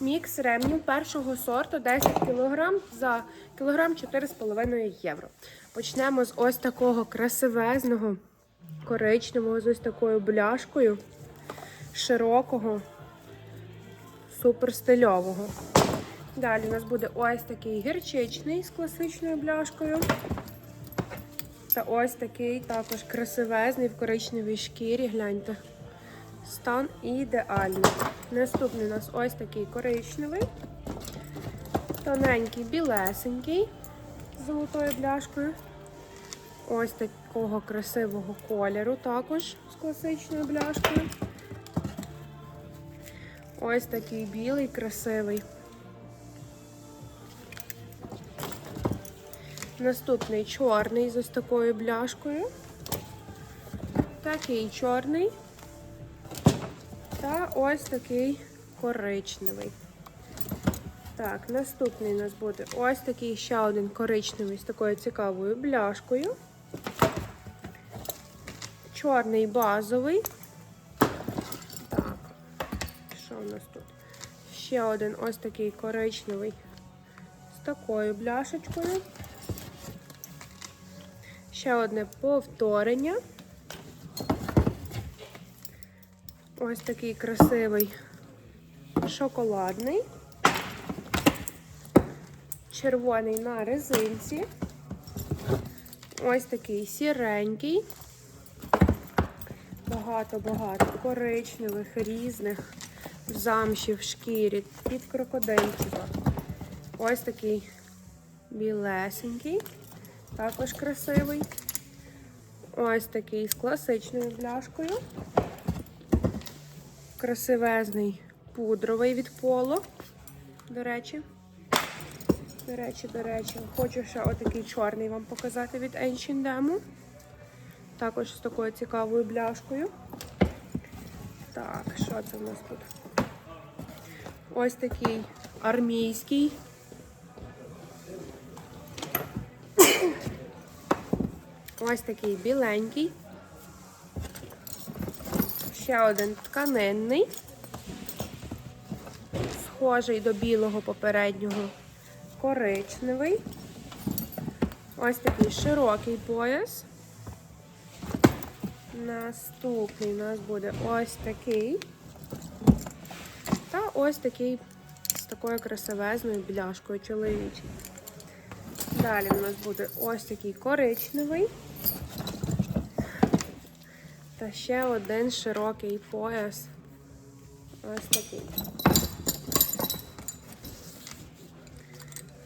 Мікс ремнів першого сорту 10 кг за кілограм 4,5 євро. Почнемо з ось такого красивезного коричневого, з ось такою бляшкою, широкого, суперстильового. Далі у нас буде ось такий гірчичний з класичною бляшкою. Та ось такий також красивезний в коричневій шкірі. Гляньте. Стан ідеальний. Наступний у нас ось такий коричневий, тоненький, білесенький з золотою бляшкою. Ось такого красивого кольору, також з класичною бляшкою. Ось такий білий, красивий. Наступний чорний з ось такою бляшкою. Такий чорний. Та ось такий коричневий. Так, наступний у нас буде ось такий ще один коричневий з такою цікавою бляшкою. Чорний базовий. Так, що у нас тут? Ще один ось такий коричневий з такою бляшечкою. Ще одне повторення. Ось такий красивий шоколадний. Червоний на резинці. Ось такий сіренький. Багато-багато коричневих, різних в замші, в шкірі, під крокодильчика. Ось такий білесенький, також красивий. Ось такий з класичною бляшкою красивезний пудровий від поло. До речі. До речі, до речі, хочу ще отакий чорний вам показати від Ancient Demo. Також з такою цікавою бляшкою. Так, що це в нас тут? Ось такий армійський. Ось такий біленький. Ще один тканинний, схожий до білого попереднього коричневий. Ось такий широкий пояс. Наступний у нас буде ось такий. Та ось такий з такою красивезною бляшкою чоловічий. Далі у нас буде ось такий коричневий. Та ще один широкий пояс. Ось такий.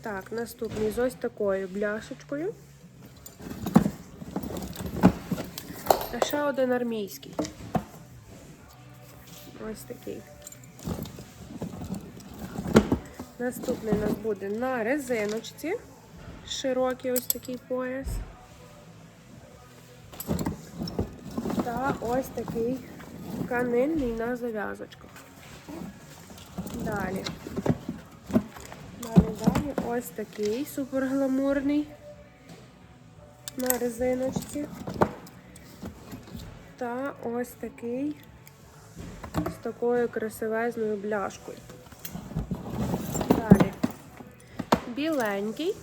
Так, наступний з ось такою бляшечкою. Та ще один армійський. Ось такий. Наступний у нас буде на резиночці. Широкий ось такий пояс. Та ось такий тканинний на зав'язочках. Далі. Далі, далі ось такий супергламурний на резиночці. Та ось такий з такою красивезною бляшкою. Далі. Біленький.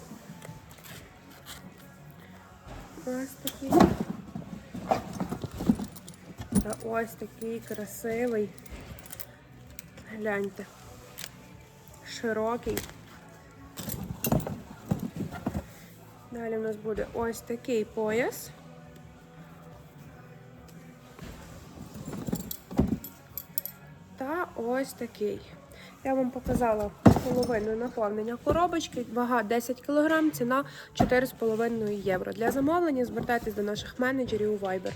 Ось такий. Та ось такий красивий. Гляньте. Широкий. Далі у нас буде ось такий пояс. Та ось такий. Я вам показала половину наповнення коробочки, вага 10 кг, ціна 4,5 євро. Для замовлення звертайтесь до наших менеджерів у Viber.